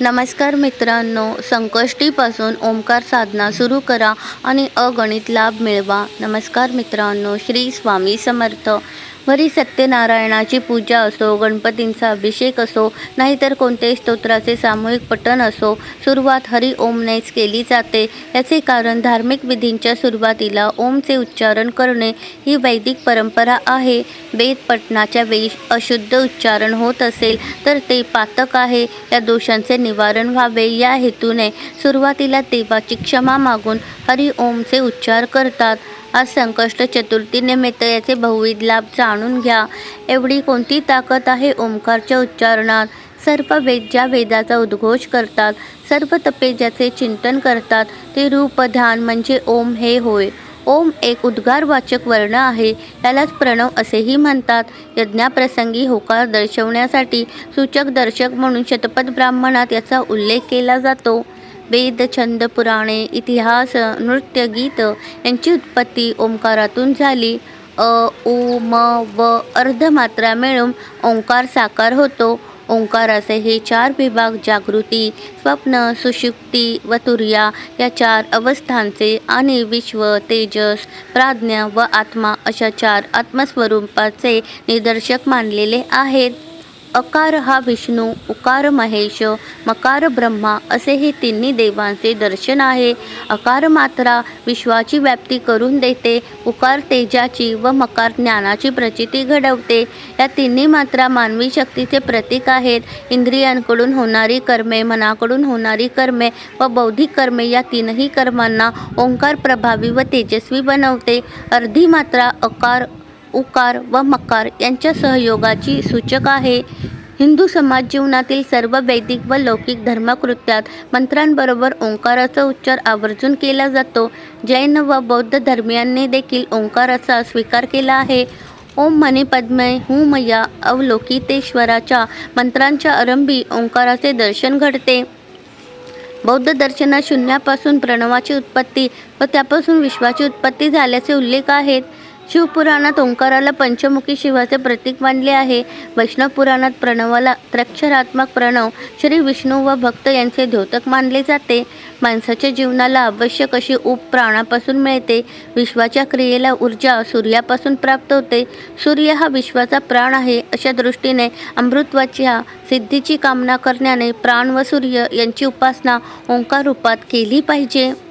नमस्कार मित्रांनो संकष्टीपासून ओंकार साधना सुरू करा आणि अगणित लाभ मिळवा. नमस्कार मित्रांनो श्री स्वामी समर्थ. वरी सत्यनारायणाची पूजा असो गणपतींचा अभिषेक असो नाहीतर कोणत्याही स्तोत्राचे सामूहिक पठण असो सुरुवात हरी ओमनेच केली जाते. याचे कारण धार्मिक विधींच्या सुरुवातीला ओमचे उच्चारण करणे ही वैदिक परंपरा आहे. वेद पठणाच्या वेळी अशुद्ध उच्चारण होत असेल तर ते पातक आहे. या दोषांचे निवारण व्हावे या हेतूने सुरुवातीला देवाची क्षमा मागून हरी ओमचे उच्चार करतात. आज संकष्ट चतुर्थी निमित्त याचे बहुविध लाभ जाणून घ्या. एवढी कोणती ताकद आहे? ओंकारच्या उच्चारणात. सर्व वेद ज्या वेदाचा उद्घोष करतात सर्व तपे ज्याचे चिंतन करतात ते रूप ध्यान म्हणजे ओम हे होय. ओम एक उद्गारवाचक वर्ण आहे यालाच प्रणव असेही म्हणतात. यज्ञाप्रसंगी होकार दर्शवण्यासाठी सूचक दर्शक म्हणून शतपथ ब्राह्मणात याचा उल्लेख केला जातो. वेद छंद पुराणे इतिहास नृत्य गीत यांची उत्पत्ती ओंकारातून झाली. अ उ म व अर्धमात्रा मिळून ओंकार साकार होतो. ओंकाराचे हे चार विभाग जागृती स्वप्न सुषुप्ती व तुर्या या चार अवस्थांचे आणि विश्व तेजस प्राज्ञ व आत्मा अशा चार आत्मस्वरूपाचे निदर्शक मानलेले आहेत. अकार हा विष्णू उकार महेश मकार ब्रह्मा असे हे तिन्ही देवांचे दर्शन आहे. अकार मात्रा विश्वाची व्याप्ती करून देते उकार तेजाची व मकार ज्ञानाची प्रचिती घडवते. या तिन्ही मात्रा मानवी शक्तीचे प्रतीक आहेत. इंद्रियांकडून होणारी कर्मे मनाकडून होणारी कर्मे व बौद्धिक कर्मे या तीनही कर्मांना ओंकार प्रभावी व तेजस्वी बनवते. अर्धी मात्रा अकार उकार व मकार यांच्या सहयोगाची सूचक आहे. हिंदू समाज जीवनातील सर्व वैदिक व लौकिक धर्मकृत्यात मंत्रांबरोबर ओंकाराचा उच्चार आवर्जून केला जातो. जैन व बौद्ध धर्मियांनी देखील ओंकाराचा स्वीकार केला आहे. ओम मणि पद्मय हुमया अवलोकितेश्वराच्या मंत्रांच्या आरंभी ओंकाराचे दर्शन घडते. बौद्ध दर्शनात शून्यापासून प्रणवाची उत्पत्ती व त्यापासून विश्वाची उत्पत्ती झाल्याचे उल्लेख आहेत. शिवपुराणात ओंकाराला पंचमुखी शिवाचे प्रतीक मानले आहे. वैष्णव पुराणात प्रणवाला त्रक्षरात्मक प्रणव श्री विष्णू व भक्त यांचे द्योतक मानले जाते. माणसाच्या जीवनाला आवश्यक अशी ऊब प्राणापासून मिळते. विश्वाच्या क्रियेला ऊर्जा सूर्यापासून प्राप्त होते. सूर्य हा विश्वाचा प्राण आहे. अशा दृष्टीने अमृत्वाच्या सिद्धीची कामना करण्याने प्राण व सूर्य यांची उपासना ओंकार रूपात केली पाहिजे.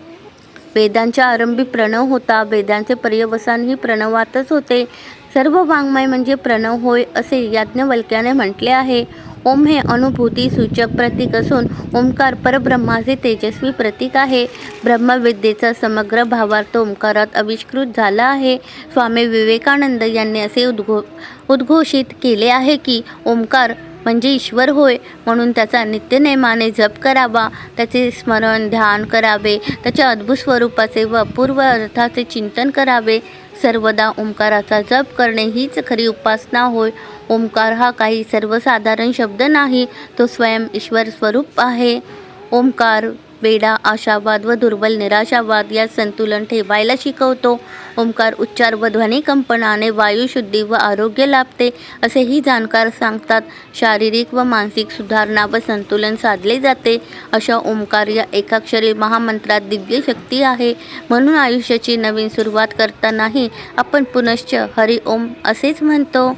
वेदांच्या आरंभी प्रणव होता. वेदांचे पर्यवसानही प्रणवातच होते. सर्व वाङ्मय म्हणजे प्रणव होय असे याज्ञवल्क्याने म्हटले आहे. ओम हे अनुभूती सूचक प्रतीक असून ओंकार परब्रह्माचे तेजस्वी प्रतीक आहे. ब्रह्मविद्येचा समग्र भावार्थ ओंकारात आविष्कृत झाला आहे. स्वामी विवेकानंद यांनी असे उद्घो उद्घोषित केले आहे की ओंकार म्हणजे ईश्वर होय म्हणून त्याचा नित्यनेमाने जप करावा त्याचे स्मरण ध्यान करावे त्याच्या अद्भुत स्वरूपाचे व अपूर्व अर्थाचे चिंतन करावे. सर्वदा ओंकाराचा जप करणे हीच खरी उपासना होय. ओंकार हा काही सर्वसाधारण शब्द नाही तो स्वयं ईश्वर स्वरूप आहे. ओंकार वेडा आशावाद व दुर्बल निराशावाद यात संतुलन ठेवायला शिकवतो. ओंकार उच्चार व ध्वनिकंपनाने वायुशुद्धी व आरोग्य लाभते असेही जाणकार सांगतात. शारीरिक व मानसिक सुधारणा व संतुलन साधले जाते. अशा ओंकार या एकाक्षरी महामंत्रात दिव्य शक्ती आहे. म्हणून आयुष्याची नवीन सुरुवात करतानाही आपण पुनश्च हरि ओम असेच म्हणतो.